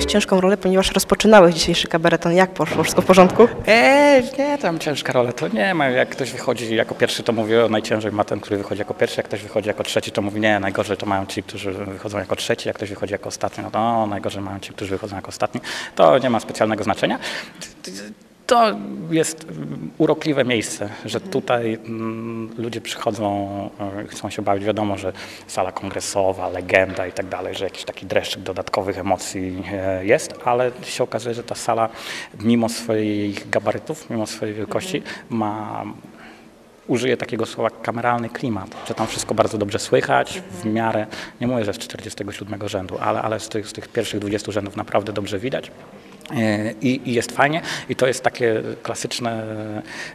Miałeś ciężką rolę, ponieważ rozpoczynałeś dzisiejszy kabareton. Jak poszło? Wszystko w porządku? Eee, nie, tam ciężka rola to nie ma. Jak ktoś wychodzi jako pierwszy, to mówi najciężej ma ten, który wychodzi jako pierwszy. Jak ktoś wychodzi jako trzeci, to mówi nie, najgorzej to mają ci, którzy wychodzą jako trzeci. Jak ktoś wychodzi jako ostatni, no to o, najgorzej mają ci, którzy wychodzą jako ostatni. To nie ma specjalnego znaczenia. To jest urokliwe miejsce, że tutaj mm, ludzie przychodzą, e, chcą się bawić. Wiadomo, że sala kongresowa, legenda i tak dalej, że jakiś taki dreszczyk dodatkowych emocji e, jest, ale się okazuje, że ta sala mimo swoich gabarytów, mimo swojej wielkości ma użyję takiego słowa kameralny klimat, że tam wszystko bardzo dobrze słychać, w miarę, nie mówię, że z 47 rzędu, ale, ale z, tych, z tych pierwszych 20 rzędów naprawdę dobrze widać. E, I, I, jest fajnie i to jest takie klasyczne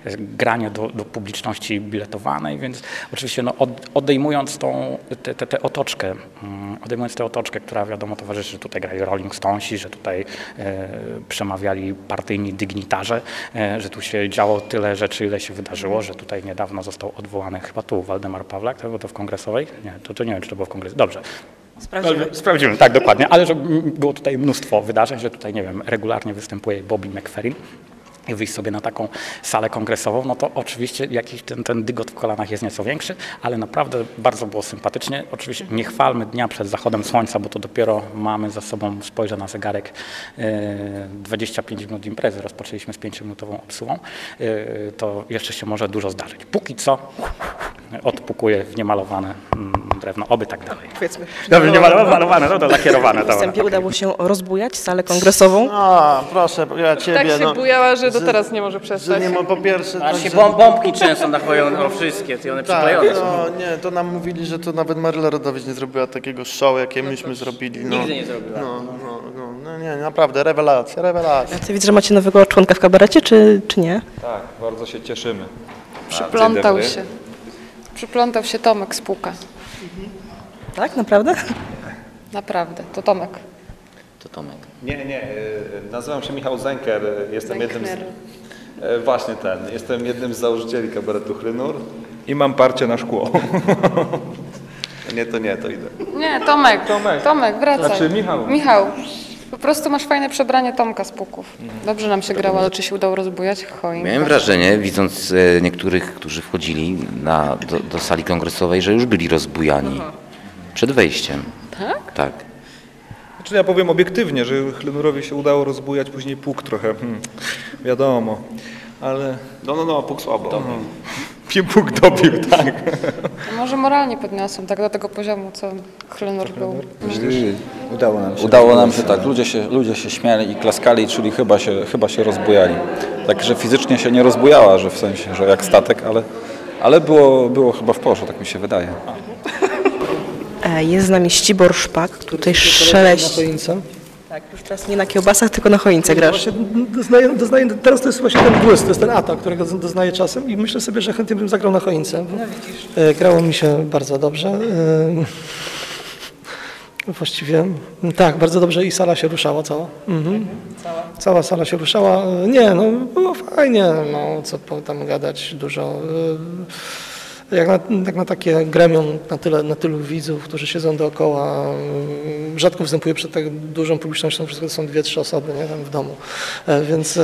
e, granie do, do publiczności biletowanej, więc oczywiście no, od, odejmując tą, tę te, te otoczkę, um, odejmując tę otoczkę, która wiadomo towarzyszy, że tutaj grali Rolling Stonesi, że tutaj e, przemawiali partyjni dygnitarze, e, że tu się działo tyle rzeczy, ile się wydarzyło, że tutaj niedawno został odwołany chyba tu Waldemar Pawlak, to było to w kongresowej? Nie, to, to nie wiem, czy to było w kongresie. Dobrze, Sprawdzimy. Sprawdzimy, tak, dokładnie. Ale że było tutaj mnóstwo wydarzeń, że tutaj, nie wiem, regularnie występuje Bobby McFerrin i wyjść sobie na taką salę kongresową, no to oczywiście jakiś ten, ten dygot w kolanach jest nieco większy, ale naprawdę bardzo było sympatycznie. Oczywiście nie chwalmy dnia przed zachodem słońca, bo to dopiero mamy za sobą, spojrzę na zegarek, 25 minut imprezy, rozpoczęliśmy z 5-minutową obsługą, to jeszcze się może dużo zdarzyć. Póki co odpukuje w niemalowane mm, drewno, oby tak dalej. Powiedzmy. Dobrze, nie malowane, no to lakierowane. W wstępie udało się rozbujać salę kongresową. A, proszę, ja ciebie, Tak się no, bujała, że do teraz nie może że przestać. nie ma po pierwsze... To, się że- bom- bombki często nakleją o wszystkie, ty one Tak, przyklejone no, nie, to nam mówili, że to nawet Maryla Rodowicz nie zrobiła takiego show, jakie myśmy zrobili. No, Nigdy nie zrobiła. No, no, no, no nie, naprawdę, rewelacja, rewelacja. Ty widzę, że macie nowego członka w kabarecie, czy, czy nie? Tak, bardzo się cieszymy. Przyplątał się. Przyplątał się Tomek Spółka. Tak, naprawdę? Naprawdę, to Tomek. To Tomek. Nie, nie, e, nazywam się Michał Zenker, e, jestem jednym z, Zenkner. e, właśnie ten, jestem jednym z założycieli kabaretu Chrynur. I mam parcie na szkło. nie, to nie, to idę. Nie, Tomek. Tomek. Tomek, wracaj. Znaczy Michał. Michał. Po prostu masz fajne przebranie Tomka z Puków. Dobrze nam się grało, ale czy się udało rozbujać? Choinka. Miałem wrażenie, widząc e, niektórych, którzy wchodzili na, do, do sali kongresowej, że już byli rozbujani przed wejściem. Tak? Tak. Znaczy ja powiem obiektywnie, że Chrynurowi się udało rozbujać później pług trochę, hmm, wiadomo, ale... No, no, no, pług słabo. Dobił. Pług dobił, tak. Może moralnie podniosą, tak do tego poziomu, co Chlynur był. Udało nam się. Udało nam się tak. Ludzie się, ludzie się śmiali i klaskali, czyli chyba się, chyba się rozbujali. Także fizycznie się nie rozbujała, że w sensie, że jak statek, ale, ale było, było chyba w porządku, tak mi się wydaje. E, Jest z nami Ścibor Szpak, który tutaj szeleści. Tak, już teraz nie na kiełbasach, tylko na choince grasz. Właśnie doznaję, doznaję, teraz to jest właśnie ten błysk, to jest ten atak, którego doznaję czasem i myślę sobie, że chętnie bym zagrał na choince. Bo, e, grało mi się bardzo dobrze. E, właściwie tak, bardzo dobrze i sala się ruszała cała. Mhm. Cała sala się ruszała. E, Nie, no było fajnie, no co tam gadać, dużo. jak na, jak na takie gremium, na, tyle, na tylu widzów, którzy siedzą dookoła, rzadko występuje przed tak dużą publicznością, wszystko są dwie, trzy osoby nie, tam w domu. E, Więc,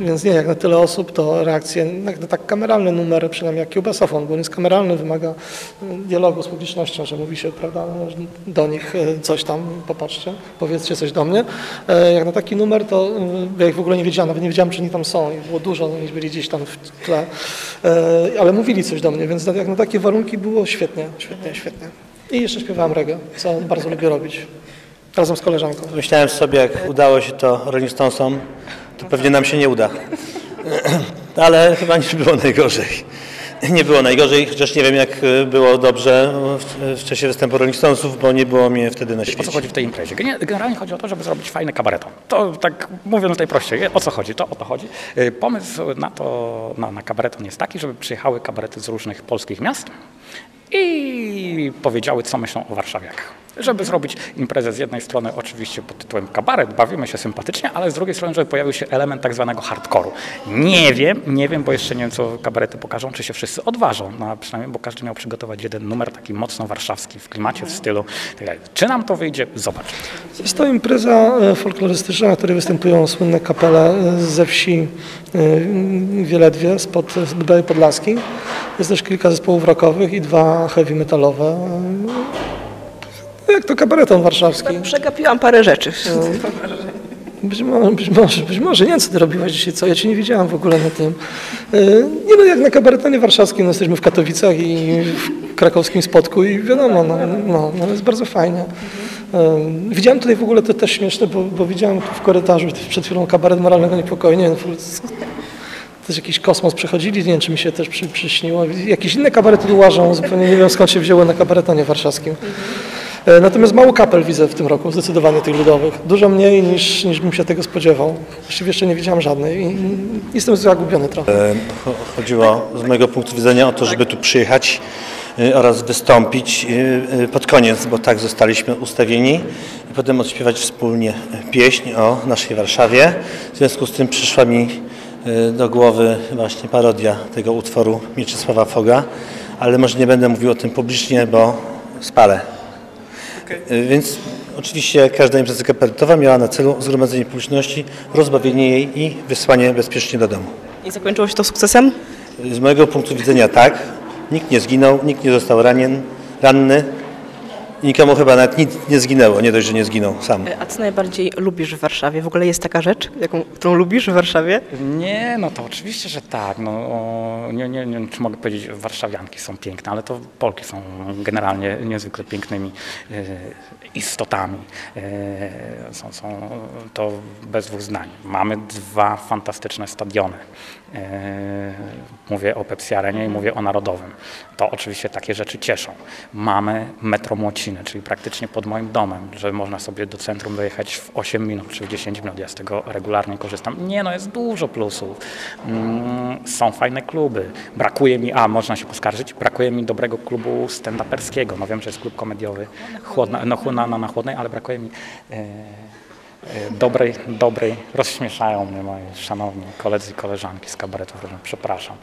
więc nie, jak na tyle osób, to reakcje, jak na tak kameralny numer, przynajmniej jak kiełbasofon, bo on jest kameralny, wymaga dialogu z publicznością, że mówi się prawda, do nich e, coś tam, popatrzcie, powiedzcie coś do mnie. E, Jak na taki numer, to ja ich w ogóle nie wiedziałem, nawet nie wiedziałem, czy oni tam są i było dużo, oni byli gdzieś tam w tle, ale mówili coś do mnie, więc jak na takie warunki było świetnie, świetnie, świetnie. I jeszcze śpiewałem reggae, co bardzo lubię robić, razem z koleżanką. Myślałem sobie, jak udało się to Rolling Stonesom, to pewnie nam się nie uda. Ale chyba nie było najgorzej. Nie było najgorzej, chociaż nie wiem jak było dobrze w, czasie występu Rolling Stonesów, bo nie było mnie wtedy na O co świecie. chodzi w tej imprezie? Generalnie chodzi o to, żeby zrobić fajny kabareton. To tak mówiąc najprościej, o co chodzi? To o to chodzi. Y, Pomysł na to, na, na kabareton jest taki, żeby przyjechały kabarety z różnych polskich miast i powiedziały, co myślą o warszawiakach. Żeby zrobić imprezę z jednej strony oczywiście pod tytułem kabaret, bawimy się sympatycznie, ale z drugiej strony, żeby pojawił się element tak zwanego hardkoru. Nie wiem, nie wiem, bo jeszcze nie wiem, co kabarety pokażą, czy się wszyscy odważą, no, przynajmniej, bo każdy miał przygotować jeden numer taki mocno warszawski, w klimacie, w stylu. tak. Czy nam to wyjdzie? Zobacz. Jest to impreza e, folklorystyczna, na której występują słynne kapele e, ze wsi e, Wieledwie spod Dubaj Podlaski. Jest też kilka zespołów rockowych i dwa heavy metalowe. Jak to kabareton warszawski. Przegapiłam parę rzeczy. Być może, być może, być może. Nie wiem, co ty robiłaś dzisiaj, co? Ja cię nie widziałam w ogóle na tym. E, Nie no, jak na kabaretonie warszawskim, no jesteśmy w Katowicach i w krakowskim Spodku i wiadomo, no, no, no jest bardzo fajnie. E, Widziałem tutaj w ogóle to też śmieszne, bo, bo widziałem w korytarzu przed chwilą kabaret moralnego niepokoju. Nie wiem, też jakiś kosmos przechodzili, nie wiem, czy mi się też przy, przyśniło. Jakieś inne kabarety łażą, zupełnie nie wiem skąd się wzięły na kabaretonie warszawskim. E, Natomiast mało kapel widzę w tym roku, zdecydowanie tych ludowych. Dużo mniej niż, niż bym się tego spodziewał. Właściwie jeszcze nie widziałem żadnej i i jestem zagubiony trochę. E, cho- Chodziło z mojego punktu widzenia o to, żeby tu przyjechać y, oraz wystąpić pod koniec, bo tak zostaliśmy ustawieni i potem odśpiewać wspólnie pieśń o naszej Warszawie. W związku z tym przyszła mi do głowy właśnie parodia tego utworu Mieczysława Foga, ale może nie będę mówił o tym publicznie, bo spalę. Y, Więc oczywiście każda impreza kabaretowa miała na celu zgromadzenie publiczności, rozbawienie jej i wysłanie bezpiecznie do domu. I zakończyło się to sukcesem? Z mojego punktu widzenia tak. Nikt nie zginął, nikt nie został ranien, ranny. Nikomu chyba nawet nic nie zginęło, nie dość, że nie zginął sam. A co najbardziej lubisz w Warszawie? W ogóle jest taka rzecz, jaką, którą lubisz w Warszawie? Nie, no to oczywiście, że tak. No, o, nie, nie, nie czy mogę powiedzieć, warszawianki są piękne, ale to Polki są generalnie niezwykle pięknymi e, istotami. E, są, są to bez dwóch zdań. Mamy dwa fantastyczne stadiony. E, mówię o Pepsi Arenie i mówię o Narodowym. To oczywiście takie rzeczy cieszą. Mamy metro Czyli praktycznie pod moim domem, że można sobie do centrum dojechać w 8 minut czy w 10 minut. Ja z tego regularnie korzystam. Nie, no jest dużo plusów. Mm, są fajne kluby. Brakuje mi, a można się poskarżyć, brakuje mi dobrego klubu stand-uperskiego. No wiem, że jest klub komediowy chłodna, no, na, na, na chłodnej, ale brakuje mi e, e, dobrej, dobrej, rozśmieszają mnie moi szanowni koledzy i koleżanki z kabaretów, przepraszam.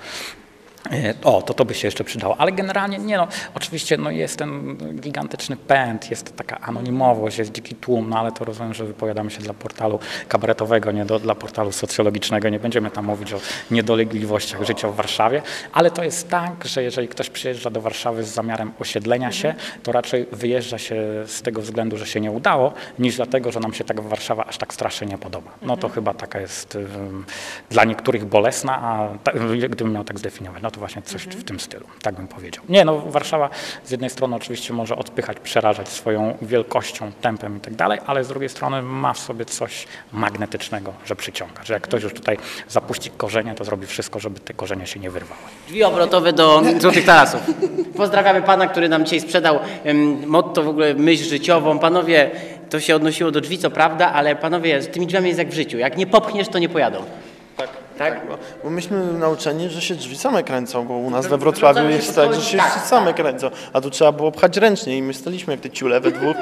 E, O, to to by się jeszcze przydało, ale generalnie nie no, oczywiście no jest ten gigantyczny pęd, jest taka anonimowość, jest dziki tłum, no ale to rozumiem, że wypowiadamy się dla portalu kabaretowego, nie do, dla portalu socjologicznego, nie będziemy tam mówić o niedolegliwościach życia w Warszawie, ale to jest tak, że jeżeli ktoś przyjeżdża do Warszawy z zamiarem osiedlenia się, to raczej wyjeżdża się z tego względu, że się nie udało, niż dlatego, że nam się tak Warszawa aż tak strasznie nie podoba. No to chyba taka jest ym, dla niektórych bolesna, a ta, gdybym miał tak zdefiniować, no to właśnie coś w tym stylu, tak bym powiedział. Nie, no Warszawa z jednej strony oczywiście może odpychać, przerażać swoją wielkością, tempem i tak dalej, ale z drugiej strony ma w sobie coś magnetycznego, że przyciąga, że jak ktoś już tutaj zapuści korzenie, to zrobi wszystko, żeby te korzenie się nie wyrwały. Drzwi obrotowe do Złotych Tarasów. Pozdrawiamy pana, który nam dzisiaj sprzedał motto, w ogóle myśl życiową. Panowie, to się odnosiło do drzwi, co prawda, ale panowie, z tymi drzwiami jest jak w życiu. Jak nie popchniesz, to nie pojadą. Tak. Tak? Bo, bo myśmy nauczeni, że się drzwi same kręcą, bo u nas we Wrocławiu jest tak, że się tak, same kręcą, a tu trzeba było pchać ręcznie i my staliśmy jak te ciule we dwóch,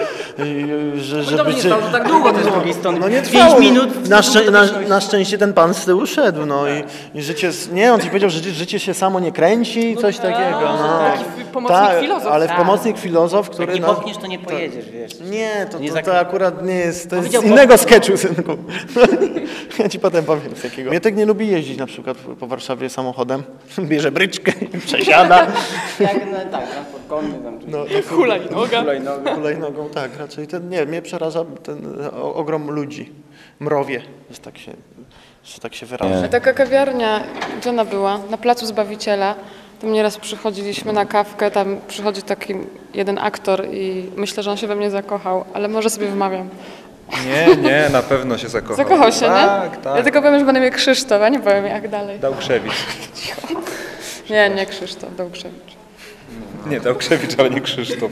że, żeby dobrze stało, że tak długo też z drugiej strony. No nie Pięć trwało. minut Na, szczę- na, na szczęście ten pan z tyłu szedł, no i, i życie, nie, on ci powiedział, że życie, się samo nie kręci, coś takiego, no. taki pomocnik Tak, filozof. Ale Tak. pomocnik filozof, który... Jak nie no, popchniesz, to nie pojedziesz, wiesz. nie, to, to, to akurat nie jest, to jest z innego sketchu, synku. Ja ci potem powiem z jakiego. Mietek nie lubi jeździć na przykład po Warszawie samochodem. Bierze bryczkę i przesiada. Jak, no, tak, transport konny tam. czy- No, Hulajnoga. Hulajnogą, tak, raczej ten, nie, mnie przeraża ten ogrom ludzi. Mrowie, że tak się, że tak się wyrażę. Taka kawiarnia, gdzie ona była? Na Placu Zbawiciela. Tam nieraz przychodziliśmy na kawkę, tam przychodzi taki jeden aktor i myślę, że on się we mnie zakochał, ale może sobie wmawiam. Nie, nie, na pewno się zakochał. Zakochał się, tak, nie? Tak, Ja tylko powiem, że będę miał Krzysztof, a nie powiem jak dalej. Dałkrzewicz. Nie, nie Krzysztof, Dałkrzewicz. Nie, Dałkrzewicz, ale nie Krzysztof.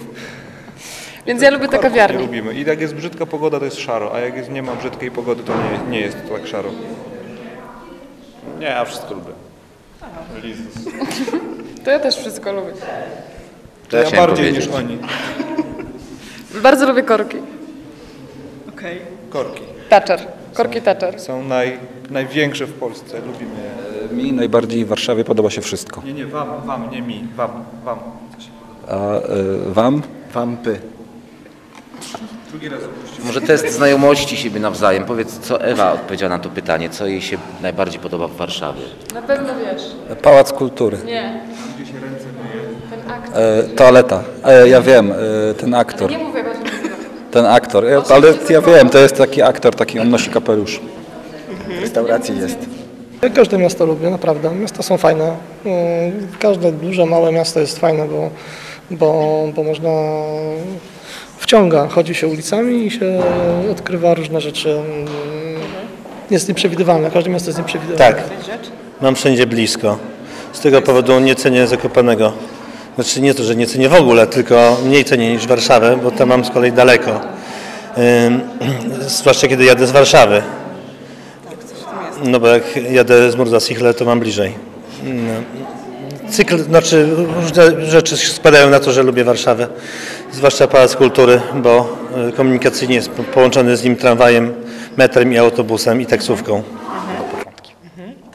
Więc ja lubię te Nie kawiarnie. lubimy. I jak jest brzydka pogoda, to jest szaro, a jak jest, nie ma brzydkiej pogody, to nie, nie jest to tak szaro. Nie, ja wszystko lubię. Lizus. To ja też wszystko lubię. To ja chciałem bardziej powiedzieć. niż oni. Bardzo lubię korki. Korki. Thatcher. Korki. Są naj, największe w Polsce, lubimy je. Mi najbardziej w Warszawie podoba się wszystko. Nie, nie, wam, wam, nie mi, wam, wam. A y, wam? Wampy. Drugi raz opuścił. Może test znajomości siebie nawzajem. Powiedz, co Ewa odpowiedziała na to pytanie, co jej się najbardziej podoba w Warszawie. Na pewno wiesz. Pałac Kultury. Nie. Ten akt. E, toaleta. E, ja wiem, e, ten aktor. Nie mówię, się nazywa. Ten aktor. Ja, ale ja wiem, to jest taki aktor, taki on nosi kapelusz. W restauracji jest. Każde miasto lubię, naprawdę. Miasta są fajne. Mm, Każde duże, małe miasto jest fajne, bo, bo, bo można wciąga, chodzi się ulicami i się odkrywa różne rzeczy. Mm, Jest nieprzewidywalne, każde miasto jest nieprzewidywalne. Tak. Mam wszędzie blisko. Z tego powodu nie cenię Zakopanego. Znaczy nie to, że nie cenię w ogóle, tylko mniej cenię niż Warszawę, bo tam mam z kolei daleko. Zwłaszcza kiedy jadę z Warszawy. No bo jak jadę z Murdasichle, to mam bliżej. No. Cykl, znaczy różne rzeczy spadają na to, że lubię Warszawę. Zwłaszcza Pałac Kultury, bo y, komunikacyjnie jest po- połączony z nim tramwajem, metrem i autobusem i taksówką.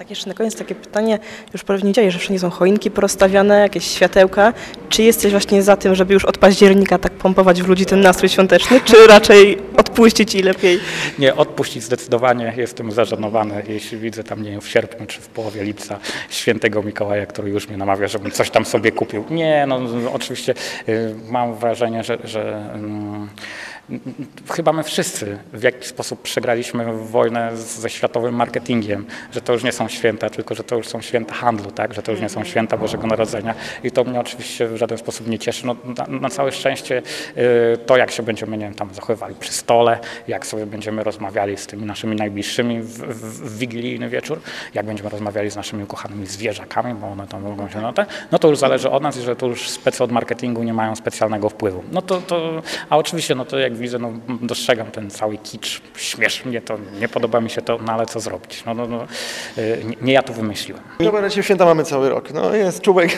Tak jeszcze na koniec takie pytanie, już pewnie dzieje, że wszędzie są choinki porozstawiane, jakieś światełka. Czy jesteś właśnie za tym, żeby już od października tak pompować w ludzi ten nastrój świąteczny, czy raczej odpuścić i lepiej? Nie, odpuścić zdecydowanie. Jestem zażenowany, jeśli widzę tam, nie wiem, w sierpniu czy w połowie lipca świętego Mikołaja, który już mnie namawia, żebym coś tam sobie kupił. Nie, no oczywiście y, mam wrażenie, że, że mm, chyba my wszyscy w jakiś sposób przegraliśmy wojnę ze światowym marketingiem, że to już nie są święta, tylko że to już są święta handlu, tak? że to już nie są święta Bożego Narodzenia i to mnie oczywiście w żaden sposób nie cieszy. No, na, na całe szczęście y, to, jak się będziemy nie wiem, tam zachowywali przy stole, jak sobie będziemy rozmawiali z tymi naszymi najbliższymi w, w, w wigilijny wieczór, jak będziemy rozmawiali z naszymi ukochanymi zwierzakami, bo one tam mogą się na te, no to już zależy od nas i że to już specy od marketingu nie mają specjalnego wpływu. No to, to a oczywiście, no to jak widzę, no dostrzegam ten cały kicz, śmieszy mnie to, nie podoba mi się to, no ale co zrobić? No, no, no, y, nie, nie ja to wymyśliłem. Dobra, w święta mamy cały rok. No jest czubek,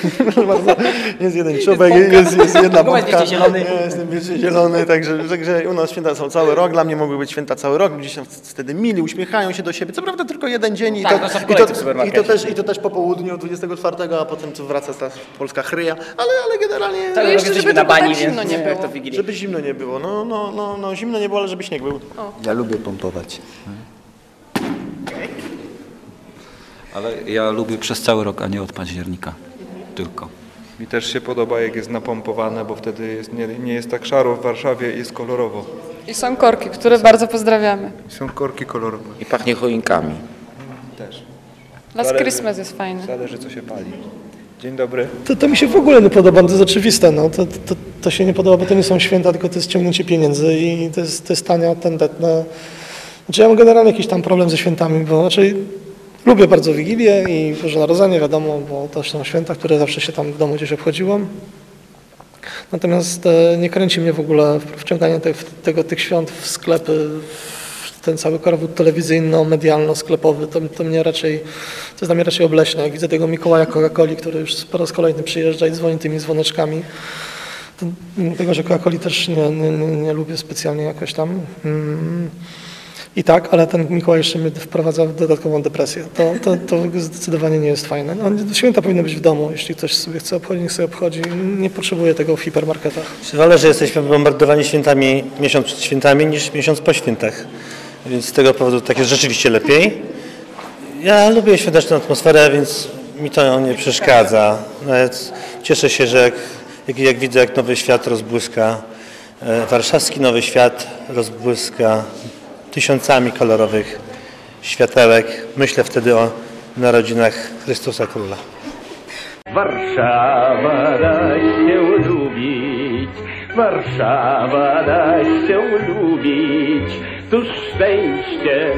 jest jeden czubek, jest, jest jedna Gumek bombka. wiecie, zielony. Jest wiecie, zielony, także, także u nas święta są cały rok. Dla mnie mogły być święta cały rok. Ludzie się wtedy mili, uśmiechają się do siebie. Co prawda tylko jeden dzień i, Tak, to, no i, to, i, to też, i to też po południu 24, a potem tu wraca ta polska chryja. Ale, ale generalnie, Tak, No no, jeszcze, żeby na to tak bani, zimno nie jak było. to żeby zimno nie było. No, no, no, no zimno nie było, ale żeby śnieg był. Ja lubię pompować. Ale ja lubię przez cały rok, a nie od października. Tylko. Mi też się podoba, jak jest napompowane, bo wtedy jest, nie, nie jest tak szaro w Warszawie, jest kolorowo. I są korki, które bardzo pozdrawiamy. Są korki kolorowe. I pachnie choinkami. Też. Last Zależy- Christmas jest fajny. Zależy, co się pali. Dzień dobry. To, to mi się w ogóle nie podoba, to jest oczywiste. No. To, to, to się nie podoba, bo to nie są święta, tylko to jest ciągnięcie pieniędzy i to jest, to jest tanie, tandetne. Znaczy ja mam generalnie jakiś tam problem ze świętami, bo znaczy lubię bardzo Wigilię i Boże Narodzenie, wiadomo, bo to są święta, które zawsze się tam w domu gdzieś obchodziłam. Natomiast e, nie kręci mnie w ogóle wciąganie te, tego, tych świąt w sklepy, ten cały korowód telewizyjno-medialno-sklepowy, to, to mnie raczej, to jest dla mnie raczej obleśne. Jak widzę tego Mikołaja Coca-Coli, który już po raz kolejny przyjeżdża i dzwoni tymi dzwoneczkami, to, mimo tego, że Coca-Coli też nie, nie, nie, lubię specjalnie jakoś tam. Mm. I tak, ale ten Mikołaj jeszcze mnie wprowadza w dodatkową depresję. To, to, to zdecydowanie nie jest fajne. No, święta powinny być w domu. Jeśli ktoś sobie chce obchodzić, niech sobie obchodzi. Nie potrzebuje tego w hipermarketach. Wolę, że jesteśmy bombardowani świętami miesiąc przed świętami niż miesiąc po świętach. Więc z tego powodu tak jest rzeczywiście lepiej. Ja lubię świąteczną atmosferę, więc mi to nie przeszkadza. Nawet cieszę się, że jak, jak, jak widzę, jak nowy świat rozbłyska, e, warszawski nowy świat rozbłyska tysiącami kolorowych światełek. Myślę wtedy o narodzinach Chrystusa Króla. Warszawa da się lubić, Warszawa da się lubić. Cóż szczęście